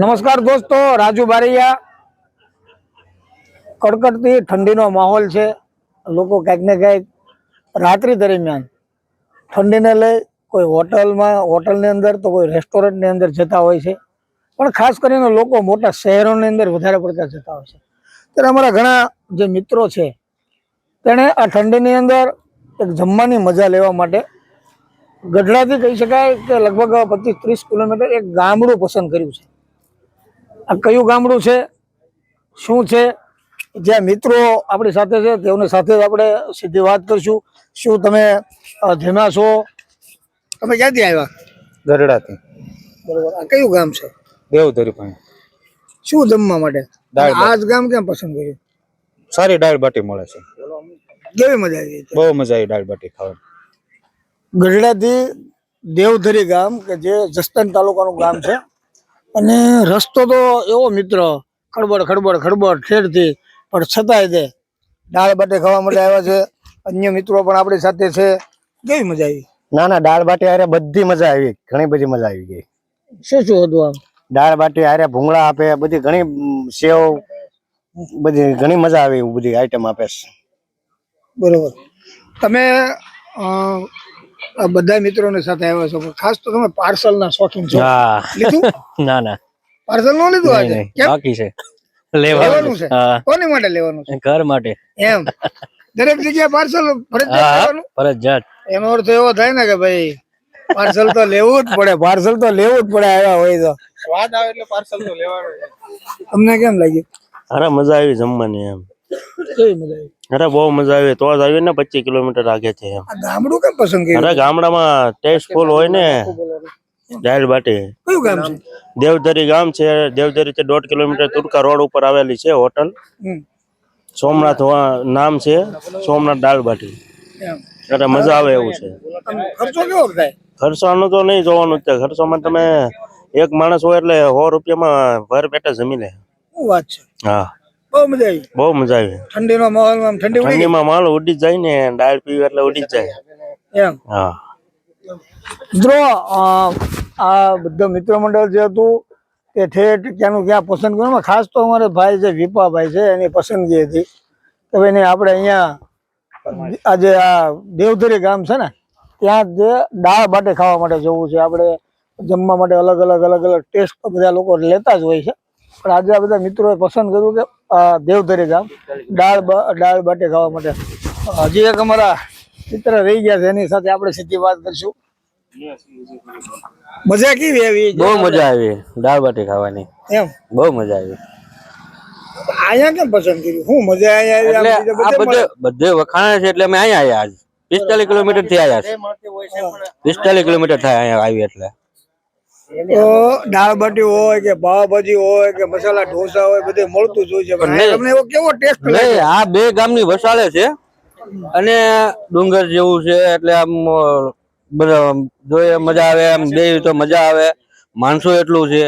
નમસ્કાર દોસ્તો, રાજુ બારૈયા. કડકડતી ઠંડીનો માહોલ છે. લોકો ક્યાંક ને ક્યાંક રાત્રિ દરમિયાન ઠંડીને લઈ કોઈ હોટલમાં, હોટલની અંદર તો કોઈ રેસ્ટોરન્ટની અંદર જતા હોય છે. પણ ખાસ કરીને લોકો મોટા શહેરોની અંદર વધારે પડતા જતા હોય છે. ત્યારે અમારા ઘણા જે મિત્રો છે, તેણે આ ઠંડીની અંદર એક જમવાની મજા લેવા માટે ગઢડાથી કહી શકાય કે લગભગ પચીસ ત્રીસ કિલોમીટર એક ગામડું પસંદ કર્યું છે. આ કયું ગામડું છે? શું છે? જ્યાં મિત્રો આપણી સાથે છે તેઓની સાથે આપણે સીધી વાત કરીશું. શું તમે ધીમા છો? તમે ક્યાંથી આવ્યા? ગઢડાથી. બરોબર. આ કયું ગામ છે? દેવધરી પણ. શું જમવા માટે? આ જ ગામ કેમ પસંદ કર્યું? સારી દાળ બાટી મળે છે. કેવી મજા આવી બહુ મજા આવી દાળ બાટી ખાવાની. ગઢડાથી દેવધરી ગામ કે જે જસ્તન તાલુકાનું ગામ છે. અને રસ્તો તો એવો મિત્ર ખડબડ ખડબડ ખડબડ ઠેરથી પણ છતાંય તે દાળ બાટે ખાવા માટે આવ્યા છે. અન્ય મિત્રો પણ આપણી સાથે છે. કેવી મજા આવી? ના ના દાળ બાટી આરે બધી મજા આવી. ઘણી બધી મજા આવી ગઈ. શું શું હતું આમ? દાળ બાટી આરે ભૂંગળા આપે બધી ઘણી સેવ બધી ઘણી મજા આવી એવું બધી આઈટમ આપે બરોબર. તમે બધા મિત્રોની સાથે આવ્યા છો. ખાસ તો તમે પાર્સલના શોખીન છો. લીધું? ના ના. પાર્સલ નો લીધું આજે? બાકી છે. લેવાનું લેવાનું છે? કોની માટે લેવાનું છે? ઘર માટે. એમ. દરેક જગ્યાએ પાર્સલ ફરજિયાત ફરજિયાત. એનો અર્થ એવો થાય ને કે ભાઈ પાર્સલ તો લેવું જ પડે પાર્સલ તો લેવું જ પડે આવ્યા હોય તો. વાત આવે એટલે પાર્સલ તો લેવાનું તમને કેમ લાગ્યું? અરે મજા આવી જમવાની એમ. કેવી મજા આવી? અરે બહુ મજા આવે. તો જ આવી ને પચીસ કિલોમીટર આગે છે ગામડું કેમ પસંદ કર્યું? અરે ગામડામાં ટેસ્ટફુલ હોય ને. દાળ બાટી. કયું ગામ છે? દેવધરી ગામ છે. દેવધરી થી દોઢ કિલોમીટર તુરકા રોડ ઉપર આવેલી છે હોટલ. સોમનાથ નામ છે સોમનાથ દાળ બાટી. એટલે મજા આવે એવું છે. ખર્ચો કેવો થાય? ખર્ચાનું તો નહીં જોવાનું છે. ખર્ચામાં તમે એક માણસ હોય એટલે સો રૂપિયામાં ભર પેટે જમી લે. વાત છે? હા. બહુ મજા આવી. બહુ મજા આવી. ઠંડીનો માહોલમાં આમ ઠંડી ઠંડીમાં માલ ઉડી જાય ને દાળ પીવી એટલે ઉડી જાય. એમ. હા. મિત્રો આ બધા મિત્ર મંડળ જે હતું તે ઠેઠ ક્યાંનું ક્યાં પસંદ કરવામાં ખાસ તો અમારે ભાઈ છે વિપાભાઈ છે એની પસંદગી હતી. કે ભાઈ આપણે અહીંયા આજે આ દેવધરી ગામ છે ને ત્યાં જે દાળ બાટે ખાવા માટે જવું છે. આપણે જમવા માટે અલગ અલગ અલગ અલગ ટેસ્ટ બધા લોકો લેતા જ હોય છે. પણ આજે આ બધા મિત્રોએ પસંદ કર્યું કે દેવધરે ગામ દાળ દાળ બાટે ખાવા માટે. હજી એક અમારા મિત્ર રહી ગયા છે એની સાથે આપણે સીધી વાત કરીશું. મજા કેવી આવી? બહુ મજા આવી દાળ બાટી ખાવાની. એમ? બહુ મજા આવી. અહીંયા કેમ પસંદ કર્યું? હું મજા અહીંયા આવી બધે બધે વખાણે છે એટલે અમે અહીંયા આવ્યા આજ. પિસ્તાલીસ કિલોમીટરથી આવ્યા છે. પિસ્તાલીસ કિલોમીટર થાય અહીંયા આવી એટલે. તો દાળ બાટી હોય કે પાવભાજી હોય કે મસાલા ઢોસા હોય બધે મળતું જ હોય છે. પણ તમને એવો કેવો ટેસ્ટ નહીં આ બે ગામની વસાળે છે. અને ડુંગર જેવું છે એટલે આમ બધા જોઈએ મજા આવે આમ બે તો મજા આવે. માણસો એટલું છે.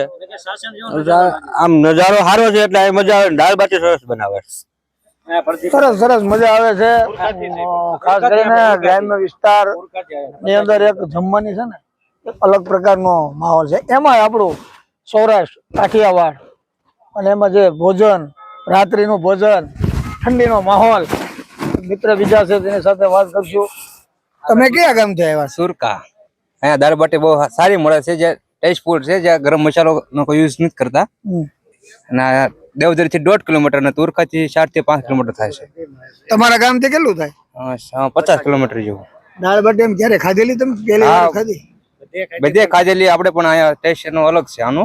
આમ નજારો સારો છે એટલે મજા આવે દાળ બાટી સરસ બનાવે સરસ સરસ મજા આવે છે. ખાસ કરીને ગ્રામ્ય વિસ્તારની અંદર એક જમવાની છે ને એક અલગ પ્રકારનો માહોલ છે. એમાં આપણું સૌરાષ્ટ્ર કાઠિયાવાડ અને એમાં જે ભોજન રાત્રિનું ભોજન ઠંડીનો માહોલ મિત્ર બીજા છે તેની સાથે વાત કરશું. તમે ક્યાં ગામથી આવ્યા સુરકા. અહીંયા દાળ બાટી બહુ સારી મળે છે. જે ટેસ્ટફુલ છે. જ્યાં ગરમ મસાલો નો કોઈ યુઝ નથી કરતા. અને દેવધરી થી દોઢ કિલોમીટર અને તુરખા થી ચારથી પાંચ કિલોમીટર થાય છે. તમારા ગામથી કેટલું થાય? પચાસ કિલોમીટર જેવું. દાળ બાટી એમ ક્યારે ખાધેલી તમે? પેલી ખાધી? બધે ખાધેલી આપણે પણ અહીંયા ટેસ્ટ એનો અલગ છે આનો.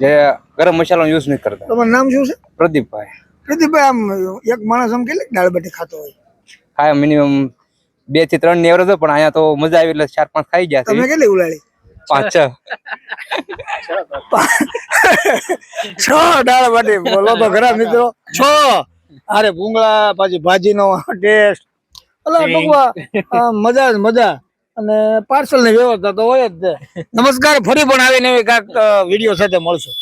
જે ગરમ મસાલો યુઝ નહીં કરતા. તમારું નામ શું છે? પ્રદીપભાઈ. પ્રદીપભાઈ આમ એક માણસ આમ કેટલી દાળ બાટી ખાતો હોય. ખાય મિનિમમ બેથી ત્રણની એવરેજ પણ અહીંયા તો મજા આવી એટલે ચાર પાંચ ખાઈ ગયા તમે કેટલી ઉલાળી? પાંચ છ. છ દાળ બાટી. બોલો તો ખરા મિત્રો. છ. અરે ભૂંગળા પાછી ભાજીનો ટેસ્ટ અલા ટૂંકમાં મજા જ મજા. અને પાર્સલની વ્યવસ્થા તો હોય જ છે. નમસ્કાર, ફરી પણ આવીને એવી કાંઈક વીડિયો સાથે મળશું.